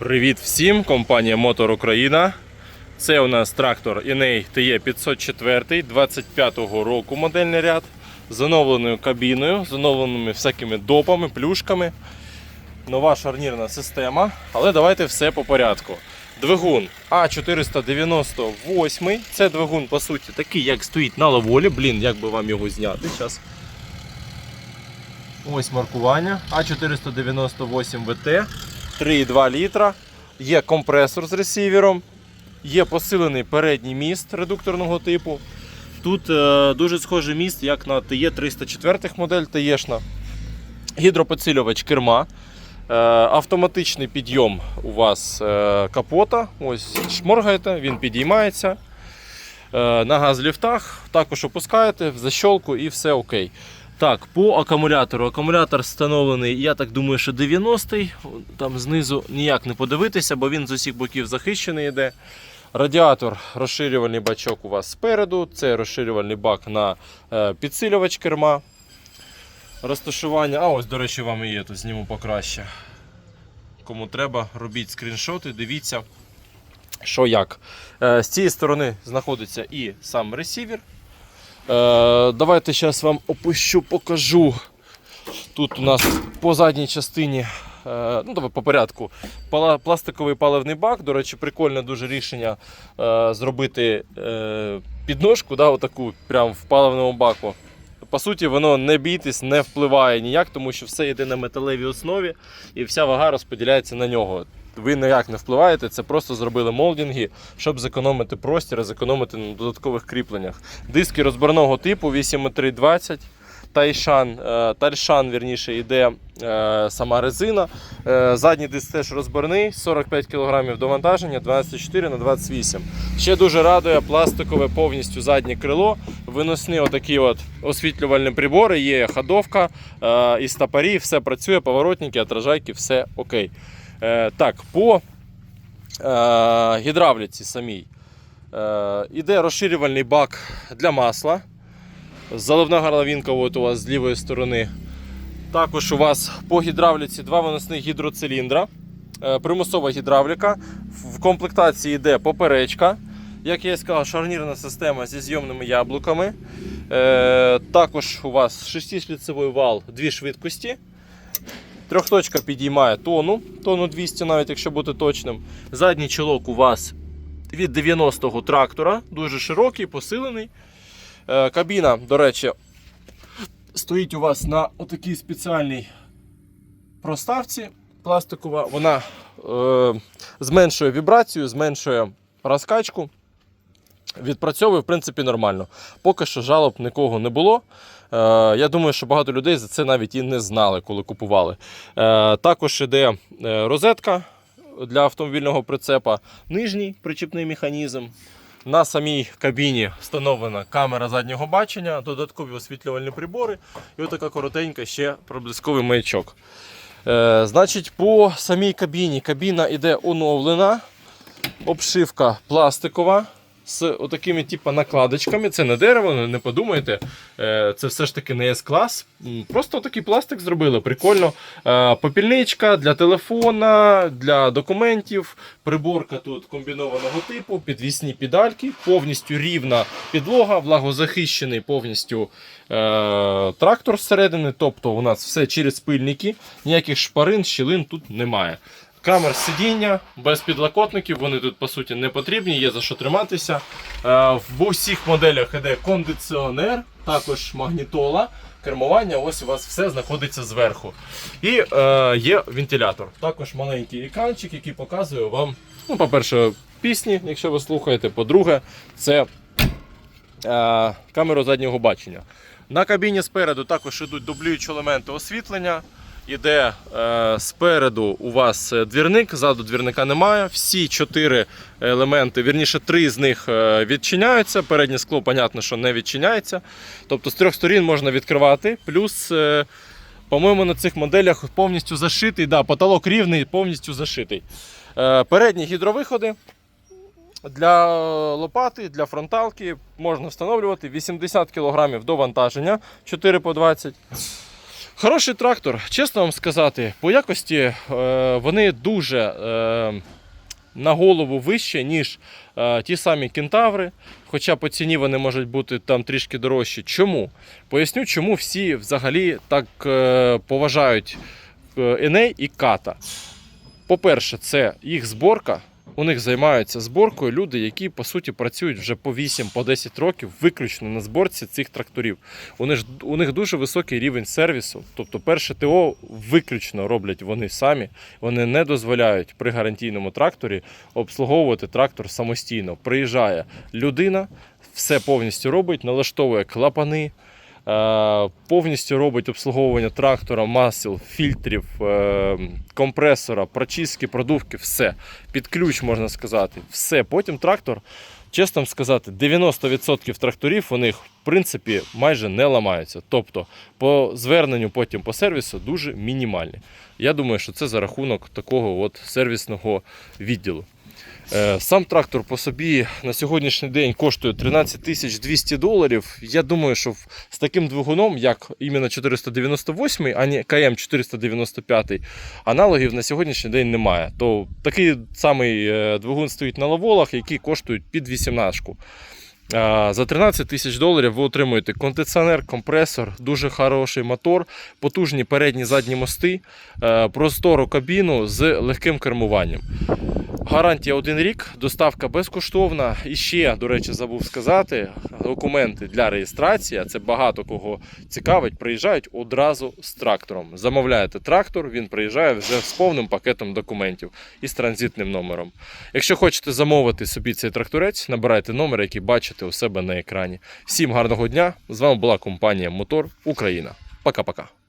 Привіт всім! Компанія Мотор Україна. Це у нас трактор Іней TE 504 25-го року модельний ряд з оновленою кабіною, з оновленими всякими допами, плюшками. Нова шарнірна система. Але давайте все по порядку. Двигун А498. Це двигун, по суті, такий, як стоїть на лаволі. Блін, як би вам його зняти зараз. Ось маркування А498 ВТ 3,2 літра. Є компресор з ресівером, є посилений передній міст редукторного типу. Тут е, дуже схожий міст, як на TE 304 модель TE-шна. Гідропідсилювач керма. Е, автоматичний підйом у вас е, капота. Ось шморгаєте, він підіймається. Е, на газ-ліфтах також опускаєте в защолку і все окей. Так, по акумулятору. Акумулятор встановлений, я так думаю, що 90-й. Там знизу ніяк не подивитися, бо він з усіх боків захищений йде. Радіатор, розширювальний бачок у вас спереду. Це розширювальний бак на е, підсилювач керма. Розташування. А ось, до речі, вам і є, то зніму покраще. Кому треба, робіть скріншоти, дивіться, що як. Е, з цієї сторони знаходиться і сам ресівер. Е, давайте зараз вам опущу, покажу. Тут у нас по задній частині, е, ну давай по порядку, пластиковий паливний бак. До речі, прикольне дуже рішення е, зробити підножку, да, отаку, прямо в паливному баку. По суті, воно не бійтесь, не впливає ніяк, тому що все йде на металевій основі і вся вага розподіляється на нього. Ви ніяк не впливаєте, це просто зробили молдинги, щоб зекономити простір, зекономити на додаткових кріпленнях. Диски розборного типу 8,320. Тайшан, е, Тальшан, вірніше, йде е, сама резина. Е, задній диск теж розборний, 45 кг довантаження, 12,4 на 28 Ще дуже радує пластикове повністю заднє крило. Виносні отакі от освітлювальні прибори, є ходовка і стопорі, все працює, поворотники, отражайки, все окей. Е, так, по е, гідравліці самій. Е, іде розширювальний бак для масла. Заливна горловинка от у вас з лівої сторони. Також у вас по гідравліці два виносних гідроциліндра. Примусова гідравліка. В комплектації йде поперечка. Як я і сказав, шарнірна система зі зйомними яблуками. Також у вас 6-шліцевий вал, дві швидкості. Трьохточка підіймає тону, тону 200, навіть якщо бути точним. Задній чолок у вас від 90-го трактора, дуже широкий, посилений. Е, Кабіна, до речі, стоїть у вас на отакій спеціальній проставці пластикова. Вона е, зменшує вібрацію, зменшує розкачку. Відпрацьовує, в принципі, нормально. Поки що жалоб нікого не було. Е, я думаю, що багато людей за це навіть і не знали, коли купували. Е, також іде е, розетка для автомобільного прицепа, нижній причіпний механізм. На самій кабіні встановлена камера заднього бачення, додаткові освітлювальні прибори і отака коротенька ще проблисковий маячок. Е, значить, по самій кабіні кабіна іде оновлена, обшивка пластикова. З отакими типу, накладочками. Це не дерево, не подумайте. Е, Це все ж таки не С-клас. Просто такий пластик зробили. Прикольно. Е, Попільничка для телефона, для документів. Приборка тут комбінованого типу, підвісні педальки, повністю рівна підлога, влагозахищений повністю е, трактор зсередини. Тобто у нас все через пильники, ніяких шпарин, щілин тут немає. Камер сидіння без підлокотників, вони тут по суті не потрібні, є за що триматися. Е, В усіх моделях іде кондиціонер, також магнітола, кермування. Ось у вас все знаходиться зверху. І е, є вентилятор. Також маленький екранчик, який показує вам, ну, по-перше, пісні, якщо ви слухаєте. По-друге, це е, камеру заднього бачення. На кабіні спереду також йдуть дублюючі елементи освітлення. Іде е, спереду у вас е, двірник, ззаду двірника немає. Всі чотири елементи, вірніше, три з них е, відчиняються. Переднє скло, понятно, що не відчиняється. Тобто з трьох сторін можна відкривати. Плюс, е, по-моєму, на цих моделях повністю зашитий. Да, потолок рівний, повністю зашитий. Е, передні гідровиходи. Для лопати, для фронталки можна встановлювати 80 кг до вантаження 4 по 20 Хороший трактор, чесно вам сказати, по якості е, вони дуже е, на голову вище, ніж е, ті самі кентаври. Хоча по ціні вони можуть бути там трішки дорожчі. Чому? Поясню, чому всі взагалі так поважають Еней і ката. По-перше, це їх зборка. У них займаються зборкою люди, які по суті працюють вже по 8-10 років виключно на зборці цих тракторів. У них, у них дуже високий рівень сервісу. Тобто, перше ТО виключно роблять вони самі. Вони не дозволяють при гарантійному тракторі обслуговувати трактор самостійно. Приїжджає людина, все повністю робить, налаштовує клапани. Е, Повністю робить обслуговування трактора, масел, фільтрів, е, компресора, прочистки, продувки, все. Під ключ можна сказати. Все. Потім трактор, чесно сказати, 90% тракторів у них в принципі майже не ламаються. Тобто по зверненню потім по сервісу дуже мінімальні. Я думаю, що це за рахунок такого от сервісного відділу. Е, Сам трактор по собі на сьогоднішній день коштує 13 тисяч 200 доларів. Я думаю, що з таким двигуном, як іменно 498, а не КМ 495, аналогів на сьогоднішній день немає. То такий самий е, двигун стоїть на лаволах, які коштують під 18. За 13 тисяч доларів ви отримуєте кондиціонер, компресор, дуже хороший мотор, потужні передні задні мости, е, простору кабіну з легким кермуванням. Гарантія один рік, доставка безкоштовна. І ще, до речі, забув сказати, документи для реєстрації, а це багато кого цікавить, приїжджають одразу з трактором. Замовляєте трактор, він приїжджає вже з повним пакетом документів і з транзитним номером. Якщо хочете замовити собі цей тракторець, набирайте номер, який бачите у себе на екрані. Всім гарного дня! З вами була компанія Мотор Україна. Пока-пока.